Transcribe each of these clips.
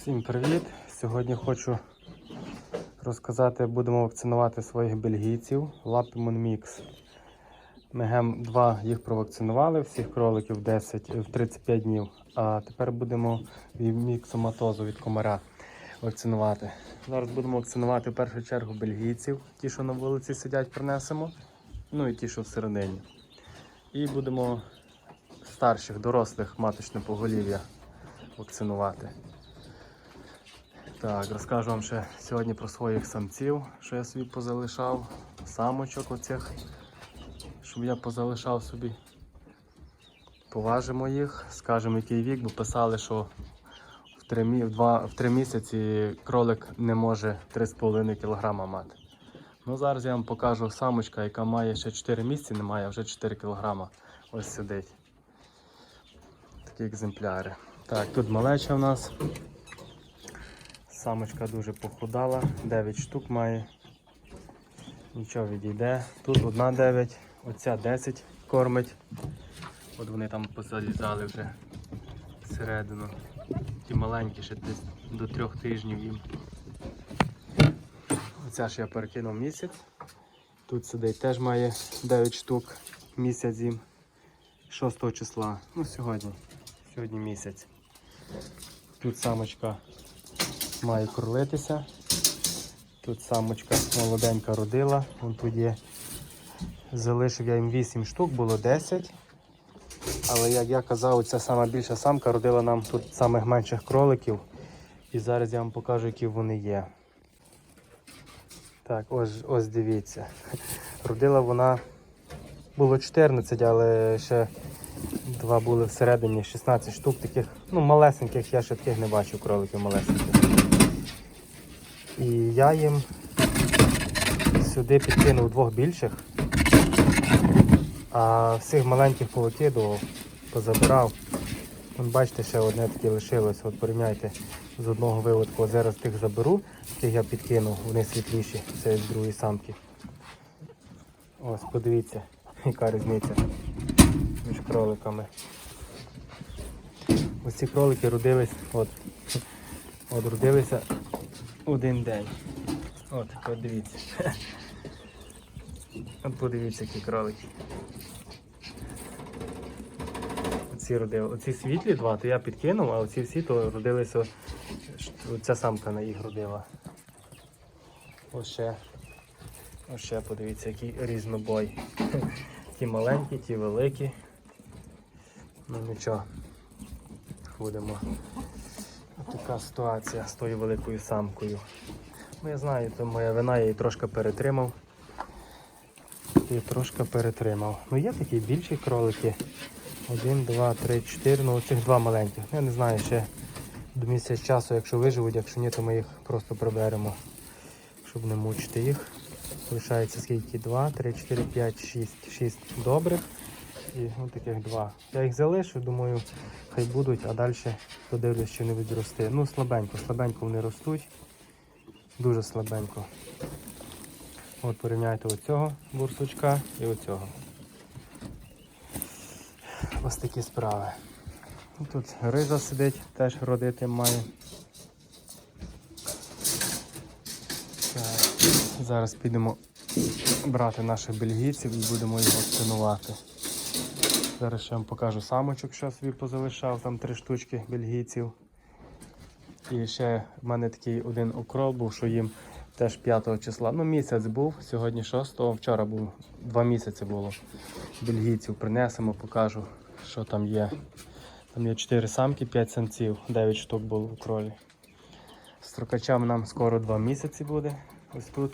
Всім привіт! Сьогодні хочу розказати, будемо вакцинувати своїх бельгійців Lapimon Mix. Ми гем 2 їх провакцинували, всіх кроликів 10 в 35 днів. А тепер будемо міксоматозу від комара вакцинувати. Зараз будемо вакцинувати в першу чергу бельгійців, ті, що на вулиці сидять, принесемо. Ну і ті, що всередині. І будемо старших, дорослих маточне поголів'я вакцинувати. Так, розкажу вам ще сьогодні про своїх самців, що я собі позалишав, самочок оцих, щоб я позалишав собі. Поважимо їх, скажемо який вік, бо писали, що в 3, в два... в 3 місяці кролик не може 3,5 кг мати. Ну зараз я вам покажу самочка, яка має ще 4 місяці, не має, вже 4 кг. Ось сидить. Такі екземпляри. Так, тут малеча у нас. Самочка дуже похудала, 9 штук має. Нічого відійде. Тут одна 9, оця 10 кормить. От вони там позалізали вже всередину. Ті маленькі ще десь до трьох тижнів їм. Оця ж я перекинув місяць. Тут сидить теж має 9 штук місяць їм. 6 числа. Ну сьогодні. Сьогодні місяць. Тут самочка має кролитися. Тут самочка молоденька родила. Вон тут є. Залишив я їм 8 штук, було 10. Але як я казав, ця сама більша самка родила нам тут самих менших кроликів. І зараз я вам покажу, які вони є. Так, ось, ось дивіться. Родила вона було 14, але ще два були всередині, 16 штук таких, ну малесеньких, я ще таких не бачив кроликів малесеньких. І я їм сюди підкинув двох більших, а всіх маленьких повикидував, позабирав. Вон бачите, ще одне таке лишилось. От порівняйте з одного виводку. Зараз тих заберу, тих я підкинув, вони світліші, це з другої самки. Ось, подивіться, яка різниця між кроликами. Ось ці кролики родились, от, от родилися один день. От, от дивіться. От подивіться, які кролики. Оці родили. Оці світлі два, то я підкинув, а оці всі то родилися. Ця самка на їх родила. Ось ще. Ось ще подивіться, який різнобой. Ті маленькі, ті великі. Ну нічого. Будемо. Така ситуація з тою великою самкою. Ну я знаю, то моя вина, я її трошки перетримав. І трошки перетримав. Ну є такі більші кролики. Один, два, три, чотири. Ну оцих два маленьких. Я не знаю ще до місяця часу, якщо виживуть, якщо ні, то ми їх просто приберемо, щоб не мучити їх. Лишається скільки? Два, три, чотири, п'ять, шість. Шість добрих. І ну, таких два. Я їх залишу, думаю, хай будуть, а далі подивлюсь, чи не відрости. Ну, слабенько, слабенько вони ростуть. Дуже слабенько. От порівняйте оцього бурсучка і оцього. Ось такі справи. Ну, Тут риза сидить, теж родити має. Зараз підемо брати наших бельгійців і будемо їх вакцинувати. Зараз ще вам покажу самочок, що собі позалишав, там три штучки бельгійців. І ще в мене такий один укрол був, що їм теж 5 числа. Ну, місяць був, сьогодні 6, вчора був, два місяці було. Бельгійців принесемо, покажу, що там є. Там є 4 самки, 5 самців, 9 штук було у кролі. Строкачам нам скоро 2 місяці буде. Ось тут.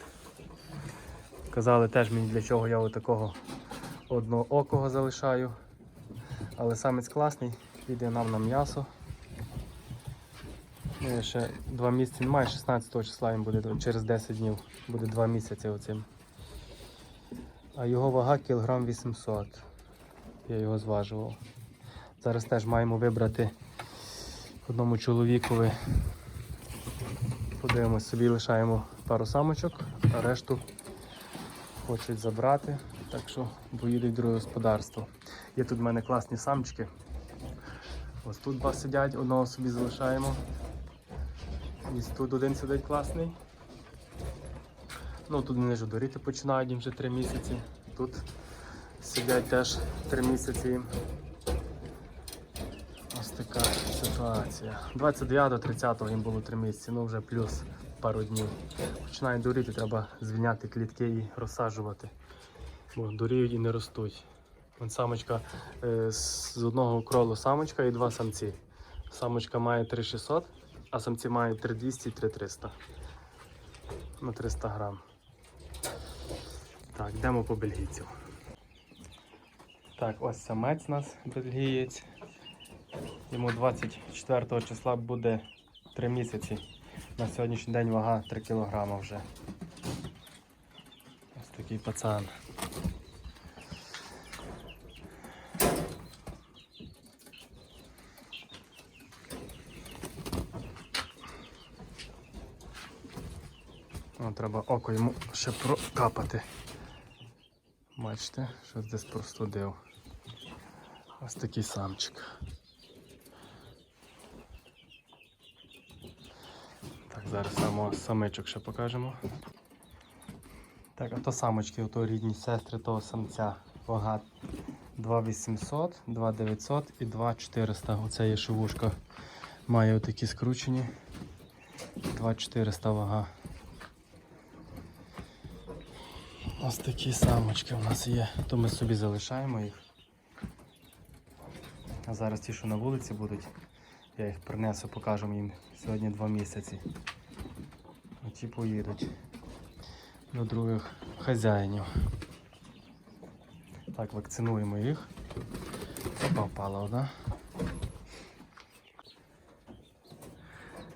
Казали теж мені для чого я отакого одноокого залишаю. Але самець класний, піде нам на м'ясо. Ну, ще 2 місяці немає, 16 числа він буде через 10 днів. Буде 2 місяці оцим. А його вага кілограм 800. Я його зважував. Зараз теж маємо вибрати одному чоловікові. Подивимось, собі лишаємо пару самочок, а решту хочуть забрати, так що поїдуть друге господарство. Є тут в мене класні самчики. Ось тут два сидять, одного собі залишаємо. І тут один сидить класний. Ну тут вони вже доріти починають їм вже 3 місяці. Тут сидять теж 3 місяці. Ось така ситуація. 29-30 їм було 3 місяці, ну вже плюс пару днів. Починають дуріти, треба звільняти клітки і розсаджувати. Бо дуріють і не ростуть. Вон самочка е, з одного кролу самочка і два самці. Самочка має 3600, а самці мають 3200 і 3300. На 300 грам. Так, йдемо по бельгійців. Так, ось самець у нас бельгієць. Йому 24 числа буде 3 місяці. На сьогоднішній день вага 3 кг вже. Ось такий пацан. О, треба око йому ще прокапати. Бачите, щось десь простудив. Ось такий самчик. Так, зараз само самичок ще покажемо. Так, а то самочки, ото рідні сестри того самця. Вага 2800, 2900 і 2400. Оце є шивушка. Має отакі скручені. 2400 вага. Ось такі самочки у нас є, то ми собі залишаємо їх. А зараз ті, що на вулиці будуть, я їх принесу, покажу їм сьогодні два місяці. Ті поїдуть до других хазяїнів. Так, вакцинуємо їх. Опа, впала одна.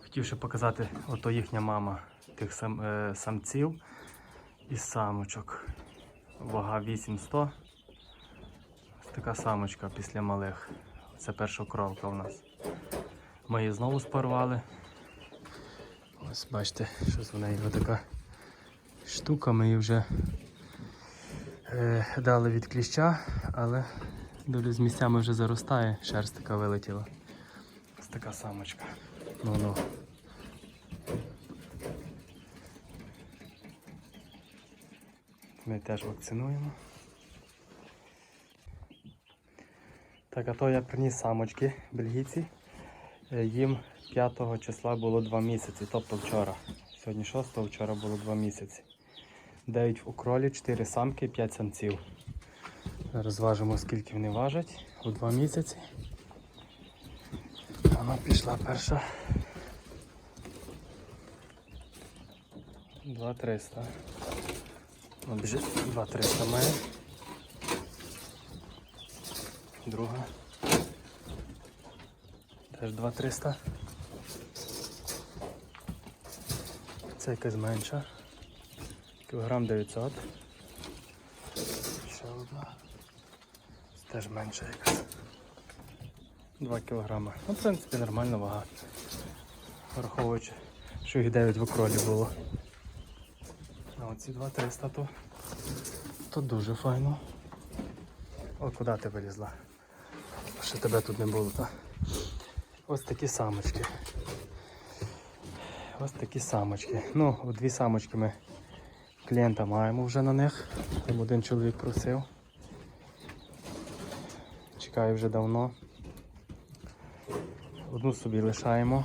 Хотів ще показати, ото їхня мама тих сам, е, самців і самочок. Вага 800. Ось така самочка після малих. Це перша кровка у нас. Ми її знову спарували. Ось бачите, щось в неї така штука. Ми її вже е, дали від кліща, але з місцями вже заростає, шерсть така вилетіла. Ось така самочка. Ну-ну. Ми теж вакцинуємо. Так, а то я приніс самочки бельгійці. Е, Їм 5 числа було 2 місяці, тобто вчора. Сьогодні 6, вчора було 2 місяці. 9 у кролі, 4 самки, 5 самців. Зараз важимо, скільки вони важать у 2 місяці. Вона пішла перша. 2300. Ну, біжить 2300 має. Друга. Теж 2300. Це якась менша. Кілограм 900. Ще одна. Це теж менша якась. 2 кілограма. Ну, в принципі, нормальна вага. Враховуючи, що їх 9 в окролі було. Оці 2300 то, то дуже файно. О, куди ти вилізла? Ще тебе тут не було, так? Ось такі самочки. Ось такі самочки. Ну, дві самочки ми клієнта маємо вже на них. Там один чоловік просив. Чекаю вже давно. Одну собі лишаємо.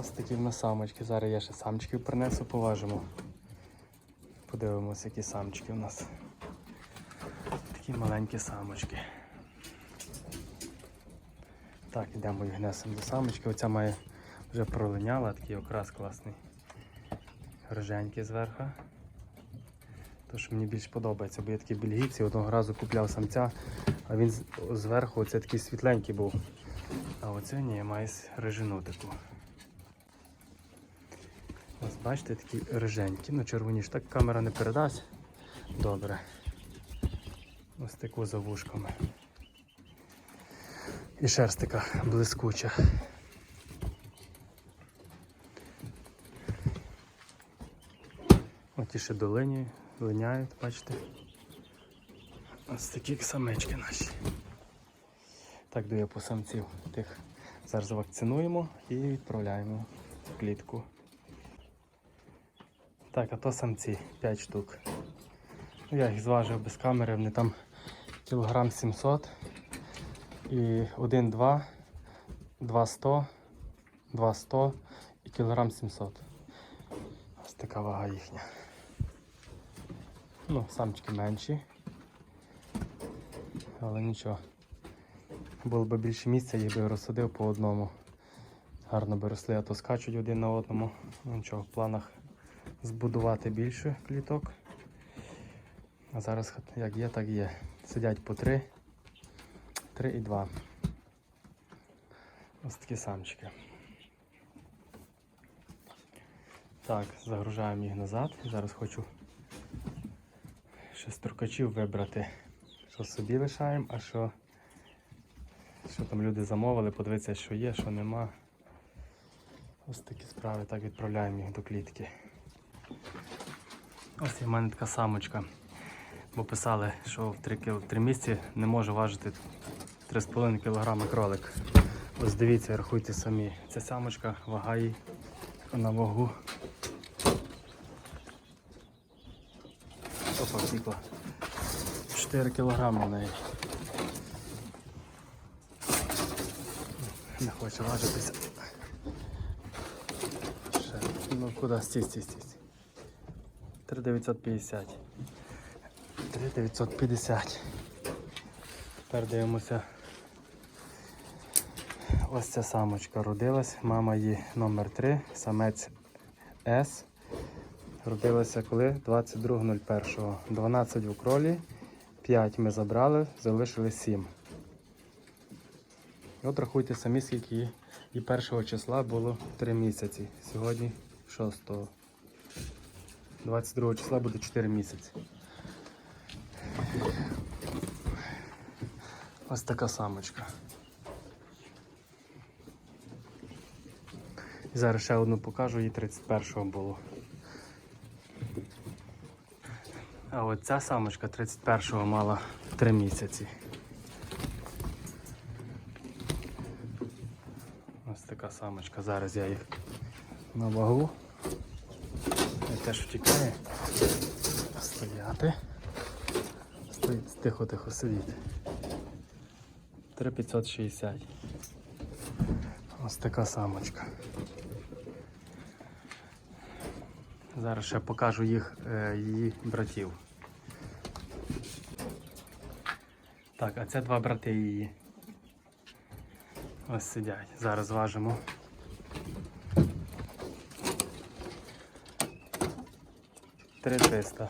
Ось такі в нас самочки. Зараз я ще самчиків принесу, поважимо. Подивимося, які самчики у нас. Такі маленькі самочки. Так, йдемо їх несемо до самочки. Оця має вже пролиняла, такий окрас класний. Роженький зверху. То, що мені більш подобається, бо є такі бельгійці, одного разу купляв самця, а він зверху оце такий світленький був. А оце ні, має рижину таку. Бачите, такі риженькі, ну червоні ж так камера не передасть. Добре. Ось таку за вушками. І шерсть така блискуча. Оті ще долині, линяють, бачите. Ось такі самечки наші. Так, даю по самців тих Зараз вакцинуємо і відправляємо в клітку. Так, а то самці 5 штук. Ну, я їх зважив без камери, вони там кілограм 700 і 1, 2, 2 100, 2 100 і кілограм 700. Ось така вага їхня. Ну, самчики менші. Але нічого. Було б більше місця, їх би розсадив по одному. Гарно би росли, а то скачуть один на одному. Ну нічого, в планах збудувати більше кліток. А зараз як є, так є. Сидять по три. Три і два. Ось такі самчики. Так, загружаємо їх назад. Зараз хочу ще строкачів вибрати. Що собі лишаємо, а що, що там люди замовили, подивитися, що є, що нема. Ось такі справи, так відправляємо їх до клітки. Ось є в мене така самочка. Бо писали, що в 3, кіл- 3 місяці не може важити 3,5 кг кролик. Ось дивіться, рахуйте самі. Ця самочка вага їй на вагу. Опа, втікла. 4 кг в неї. Не хоче важитися. Ще. Ну куди? Стій, стій, стій. Стій. 3950. 3950. Тепер дивимося. Ось ця самочка родилась. Мама її номер 3, самець С. Родилася коли? 22.01. 12 в кролі, 5 ми забрали, залишили 7. От рахуйте самі, скільки їй і першого числа було 3 місяці. Сьогодні 6. 22 числа буде 4 місяці. Ось така самочка. І зараз ще одну покажу, їй 31-го було. А от ця самочка 31-го мала 3 місяці. Ось така самочка. Зараз я їх на вагу. Теж втікає. Стояти. Стоїть, тихо-тихо сидіти. 3560. Ось така самочка. Зараз ще покажу їх, е, її братів. Так, а це два брати її. Ось сидять. Зараз важимо. Три триста.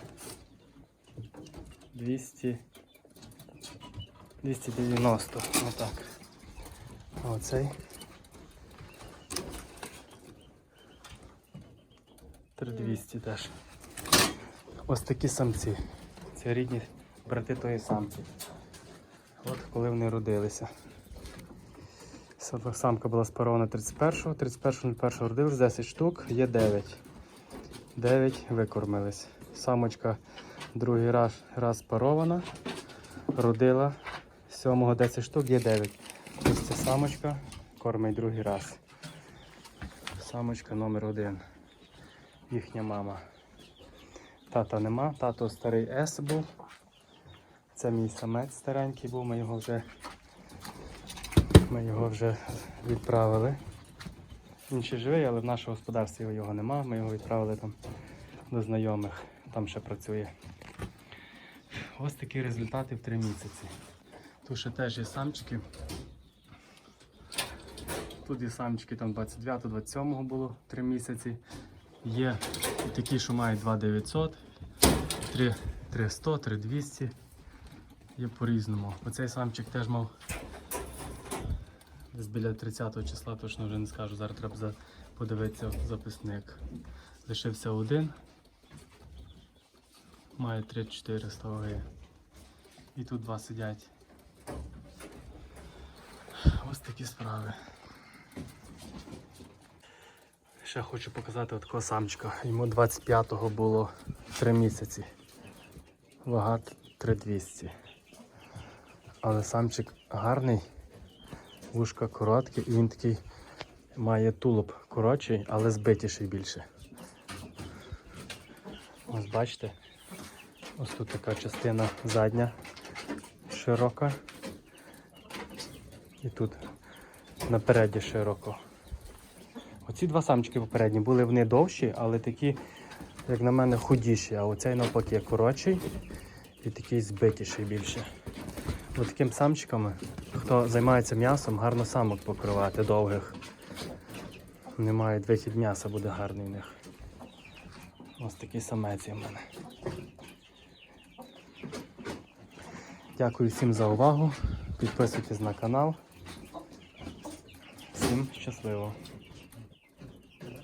Двісті. 290. Отак. Оцей. 3200 теж. Ось такі самці. Це рідні брати тої самки. От коли вони родилися. Сам- Самка була спарована 31-го, 31-01 родились 10 штук, є 9. 9 викормились. Самочка другий раз, раз спарована, родила 7-го 10 штук, є 9. Ось ця самочка кормить другий раз. Самочка номер один. Їхня мама. Тата нема, тато старий С був. Це мій самець старенький був, ми його вже, ми його вже відправили. Він ще живий, але в нашому господарстві його нема. Ми його відправили там до знайомих, там ще працює. Ось такі результати в три місяці. Тут ще теж є самчики. Тут є самчики там 29-27 було 3 місяці. Є такі, що мають 2900, 3 300, 3200. Є по-різному. Оцей самчик теж мав десь біля 30 числа, точно вже не скажу. Зараз треба подивитися записник. Лишився один. Має 3400 ваги. І тут два сидять. Ось такі справи. Ще хочу показати такого самчика. Йому 25-го було 3 місяці. Вага 3200. Але самчик гарний. Вушка короткі, і він такий має тулуб коротший, але збитіший більше. Ось бачите, ось тут така частина задня широка. І тут напереді широко. Оці два самчики попередні були вони довші, але такі, як на мене, худіші, а оцей навпаки коротший і такий збитіший більше. Ось таким самчиками, хто займається м'ясом, гарно самок покривати довгих. Не мають вихід м'яса, буде гарний в них. Ось такий самець в мене. Дякую всім за увагу. Підписуйтесь на канал. Всім щасливо!